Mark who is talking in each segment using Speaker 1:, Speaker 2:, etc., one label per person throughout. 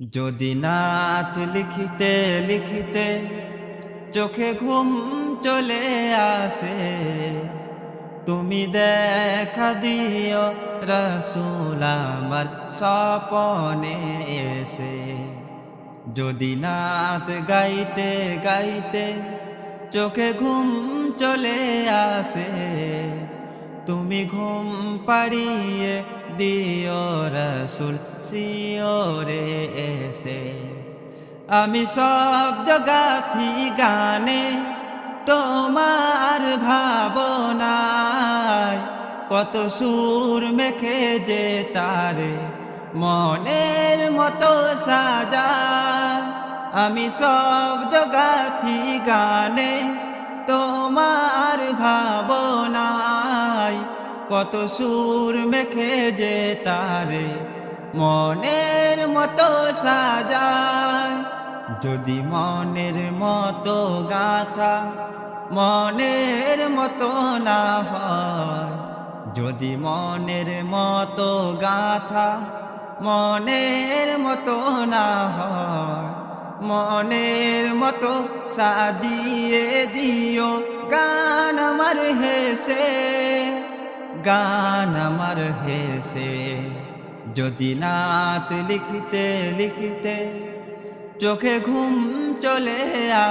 Speaker 1: যদি নাত লিখিতে লিখিতে চোখে ঘুম চলে আসে, তুমি দেখা দিও রসুল স্বপনে এসে। যদি নাত গাইতে গাইতে চোখে ঘুম চলে আসে তুমি ঘুম পাড়িয়ে দিও রসুল, সিওরে এসে। আমি শব্দ গাথি গানে, তোমার ভাবনায় কত সুর মেখে যে তারে মনের মতো সাজা। আমি শব্দ গাথি গানে কত সুর মেখে যে তারে মনের মতো সাজায়। যদি মনের মতো গাথা, মনের মতো না হয়। যদি মনের মতো গাথা, মনের মতো না হয়। মনের মতো সাজিয়ে দিও গান আমার হেসে। গান আমার হেসে। যদি নাত লিখিতে লিখিতে চোখে ঘুম চলে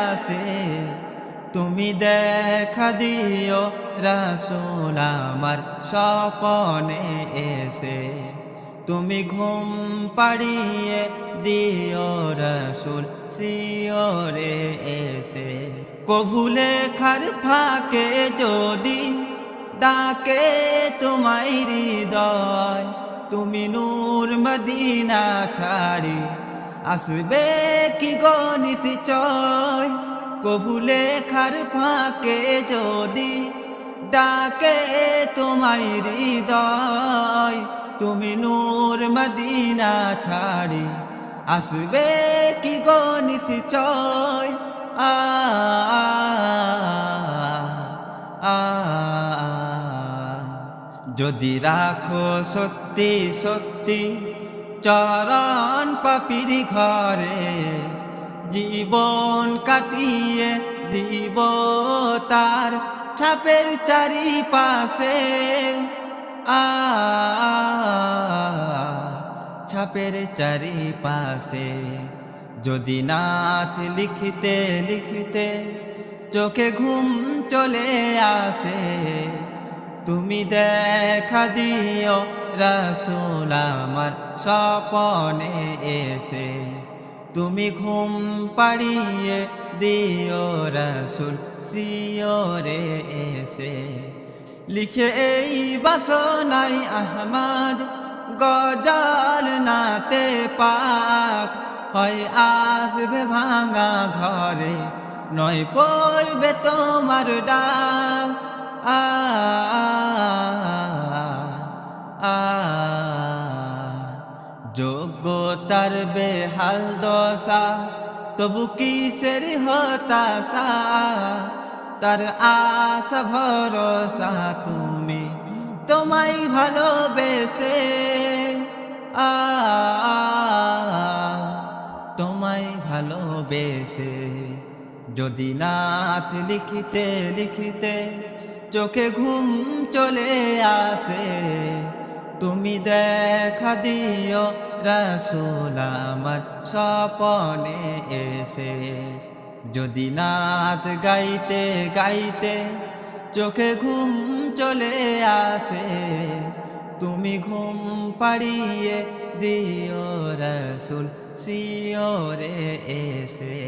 Speaker 1: আসে, তুমি দেখা দিও রসুল আমার স্বপনে এসে। তুমি ঘুম পাড়িয়ে দিও রসুল সিওরে এসে। কভুলে খার ফাঁকে যদি ডাকে তোমায় হৃদয়, তুমি নূর মদিনা ছাড়ি। আসবে কি গো নিশ্চয়? কভুলে খার ফাঁকে যদি ডাকে তোমায় হৃদয়, তুমি নূর মদিনা ছাড়ি। আসবে কি গো নিশ্চয়? যদি রাখো সত্যি সত্যি চরণ পাপির ঘরে, জীবন কাটিয়ে দিব তার ছাপের চারিপাশে। আ, ছাপের চারিপাশে। যদি নাথ লিখিতে লিখিতে চোখে ঘুম চলে আসে তুমি দেখা দিও রসুল আমার স্বপনে এসে। তুমি ঘুম পাড়িয়ে দিও রসুল সিওরে এসে। লিখে এই বাসনাই আহমদ গজাল নাতে পাক। হয় আসবে ভাঙা ঘরে, নয় পড়বে তোমার ডাক। আ বেহাল দশা? তবু কিসের হতাশা? তার আশা, ভরসা তুমি তোমায় ভালোবেসে। আ, তোমায় ভালোবেসে। যদি নাথ লিখিতে লিখিতে চোখে ঘুম চলে আসে তুমি দেখা দিও রসুল আমার স্বপনে এসে। যদি নাথ গাইতে গাইতে চোখে ঘুম চলে আসে, তুমি ঘুম পাড়িয়ে দিও রসুল সিওরে এসে।